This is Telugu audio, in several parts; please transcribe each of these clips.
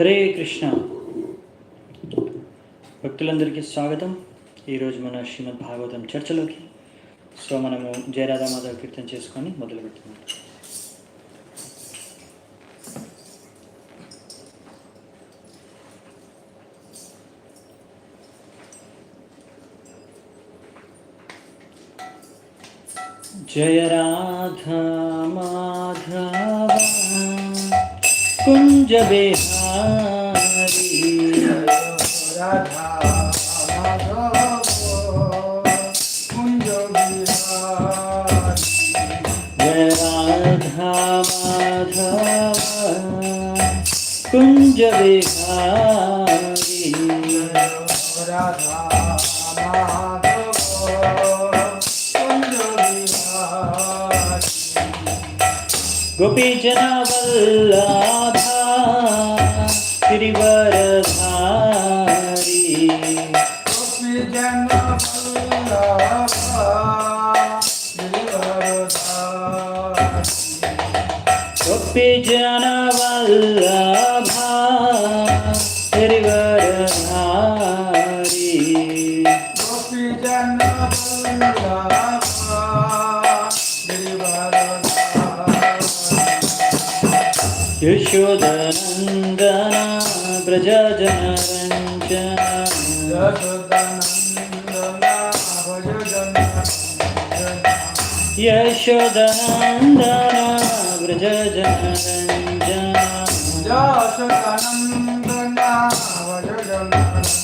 హరే కృష్ణ. భక్తులందరికీ స్వాగతం. ఈరోజు మన శ్రీమద్ భాగవతం చర్చలోకి. సో మనము జయరాధా మాధవ్ కీర్తన చేసుకొని మొదలు పెడుతున్నాం जय राधा కుంజ कुञ्जविहा कुंज विहारी राधा गोपी जना वल्लभ परिवर धारी जन जन यशोदनन्दना व्रजजनरञ्जना यशोदनन्दना भजजनरञ्जना यशोदनन्दना व्रजजनरञ्जना यशोदनन्दना भजजनरञ्जना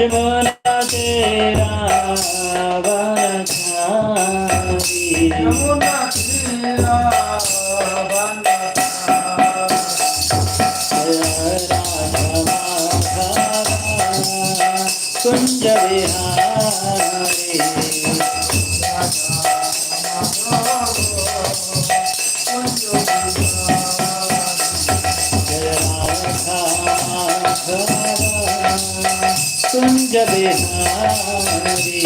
जीवना तेरा Thank you. Kunj বেহারি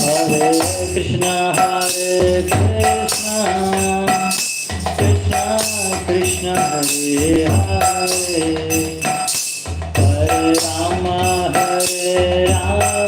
Hare Krishna Hare Krishna Krishna Krishna Hare Hare. Hare Ram Hare Ram.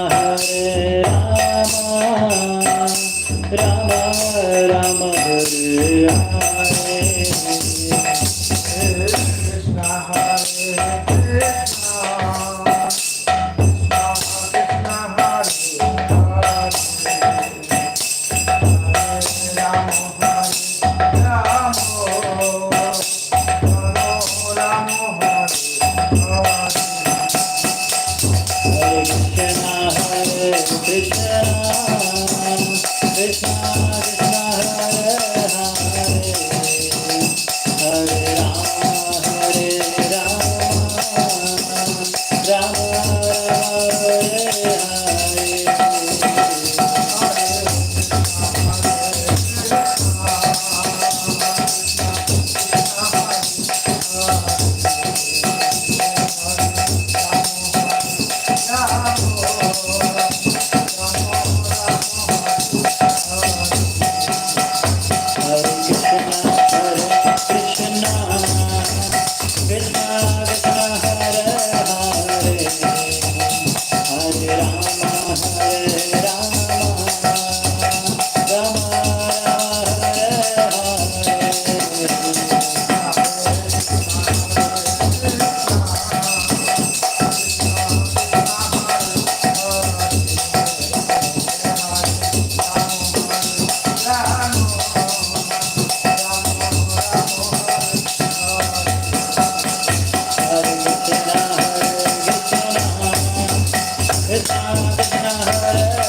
Hare Hare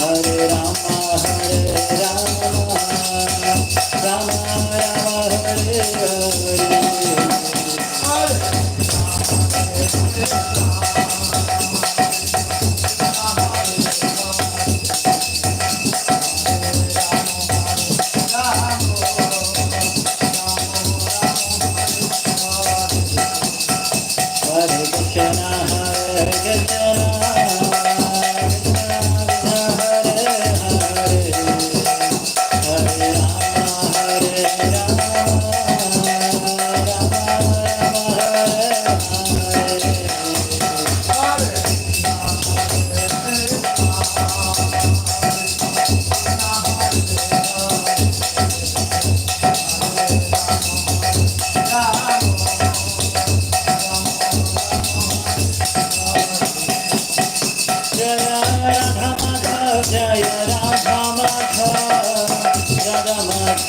Hare Rama.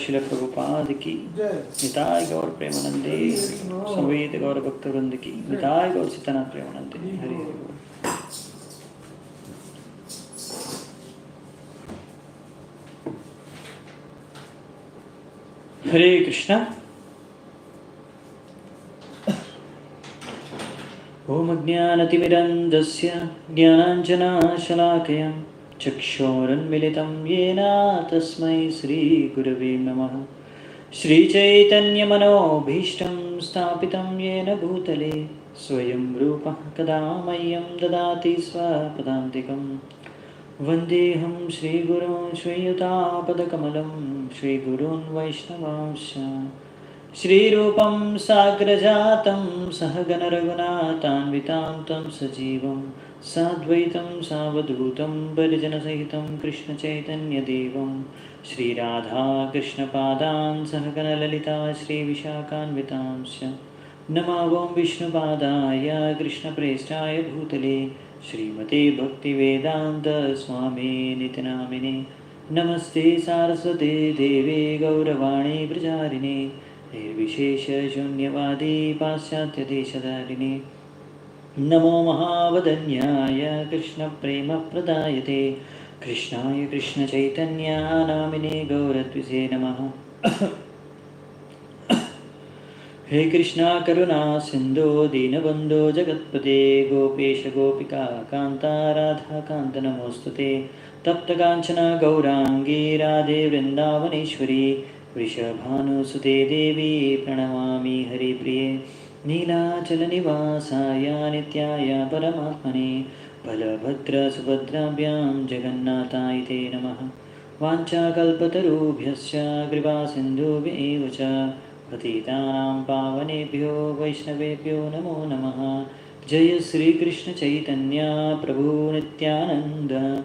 Srila ప్రభుపాదికి మితాయి గౌర ప్రేమనందే సమవేత గౌర భక్త వృందికి మితాయి గౌర చిత్తనా ప్రేమనందే హరి హరి हरि कृष्ण ॐ ज्ञानतिमिरन्दस्य ज्ञानाञ्जनाशलाकया चक्षोरन्मिलितं येन तस्मै श्रीगुरवे नमः श्रीचैतन्यमनोभीष्टं स्थापितं येन भूतले स्वयं रूपः कदा मह्यं ददाति स्वपदान्तिकं वन्देऽहं श्रीगुरून् श्रीयुतापदकमलं श्रीगुरून् वैष्णवांश्च श्रीरूपं साग्रजातं सहगणरघुनाथान्वितां तं सजीवं साद्वैतं सावधूतं परिजनसहितं कृष्णचैतन्यदेवं। श्रीराधाकृष्णपादान् सहगणललिता श्रीविशाखान्वितांश्च नमावं विष्णुपादाय कृष्णप्रेष्ठाय भूतले। श्रीमते भक्तिवेदान्तस्वामी नितिनामिने नमस्ते सारस्वते देवे गौरवाणी प्रचारिणे निर्विशेषशून्यवादी पाश्चात्यदेशधारिणे। नमो महावदन्याय कृष्णप्रेमप्रदायते, कृष्णाय कृष्णचैतन्या नामिने गौरद्विषे नमः। हे कृष्णा करुणा सिन्धो दीनबन्धो जगत्पते, गोपेश गोपिका कान्ता राधाकान्त नमोऽस्तु ते। तप्तकाञ्चन गौराङ्गी राधे वृन्दावनेश्वरी वृषभानुसुते देवी प्रणमामि हरिप्रिये। नीलाचलनिवासाय नित्याय परमात्मने बलभद्रसुभद्राभ्यां जगन्नाथाय ते नमः। वाञ्छाकल्पतरुभ्यश्च कृपासिन्धुभ्येव च पतितानां पावनेभ्यो वैष्णवेभ्यो नमो नमः। जय श्रीकृष्णचैतन्य प्रभु नित्यानन्द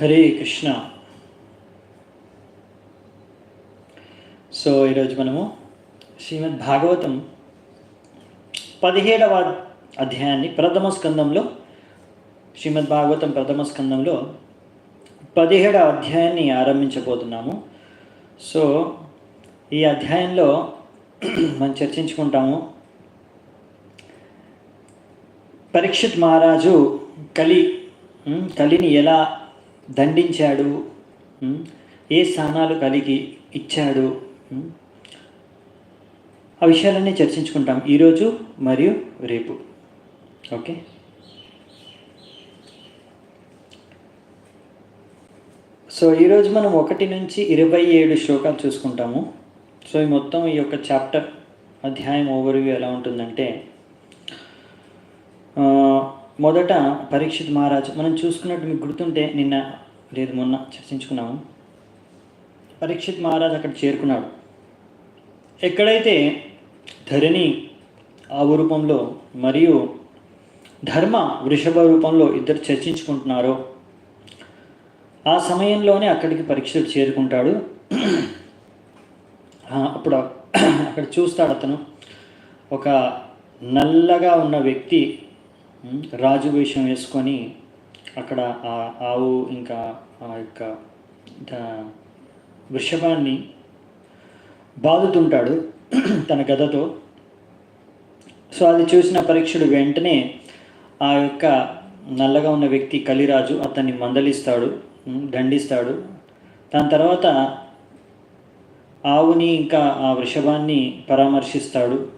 హరే కృష్ణ. సో ఈరోజు మనము శ్రీమద్ భాగవతం పదిహేడవ అధ్యాయాన్ని ప్రథమ స్కందంలో శ్రీమద్ భాగవతం ప్రథమ స్కందంలో పదిహేడవ అధ్యాయాన్ని ఆరంభించబోతున్నాము. సో ఈ అధ్యాయంలో మనం చర్చించుకుంటాము. పరీక్షిత్ మహారాజు కలి కలిని ఎలా దండించాడు ఏ స్థానాలు కలిగి ఇచ్చాడు ఆ విషయాలన్నీ చర్చించుకుంటాం ఈరోజు మరియు రేపు. ఓకే? సో ఈరోజు మనం ఒకటి నుంచి ఇరవై ఏడు శ్లోకాలు చూసుకుంటాము. సో ఈ మొత్తం ఈ యొక్క చాప్టర్ అధ్యాయం ఓవర్వ్యూ ఎలా ఉంటుందంటే మొదట పరీక్షిత్ మహారాజ్ మనం చూసుకున్నట్టు మీకు గుర్తుంటే నిన్న లేదు మొన్న చర్చించుకున్నాము. పరీక్షిత్ మహారాజ్ అక్కడ చేరుకున్నాడు. ఎక్కడైతే ధరణి ఆవు రూపంలో మరియు ధర్మ వృషభ రూపంలో ఇద్దరు చర్చించుకుంటున్నారో ఆ సమయంలోనే అక్కడికి పరీక్షలు చేరుకుంటాడు. అప్పుడు అక్కడ చూస్తాడు అతను. ఒక నల్లగా ఉన్న వ్యక్తి రాజు వేషం వేసుకొని అక్కడ ఆ ఆవు ఇంకా ఆ యొక్క వృషభాన్ని బాదుతుంటాడు తన గదతో. సో అది చూసిన పరీక్షుడు వెంటనే ఆ యొక్క నల్లగా ఉన్న వ్యక్తి కలిరాజు అతన్ని మందలిస్తాడు దండిస్తాడు. దాని తర్వాత ఆవుని ఇంకా ఆ వృషభాన్ని పరామర్శిస్తాడు.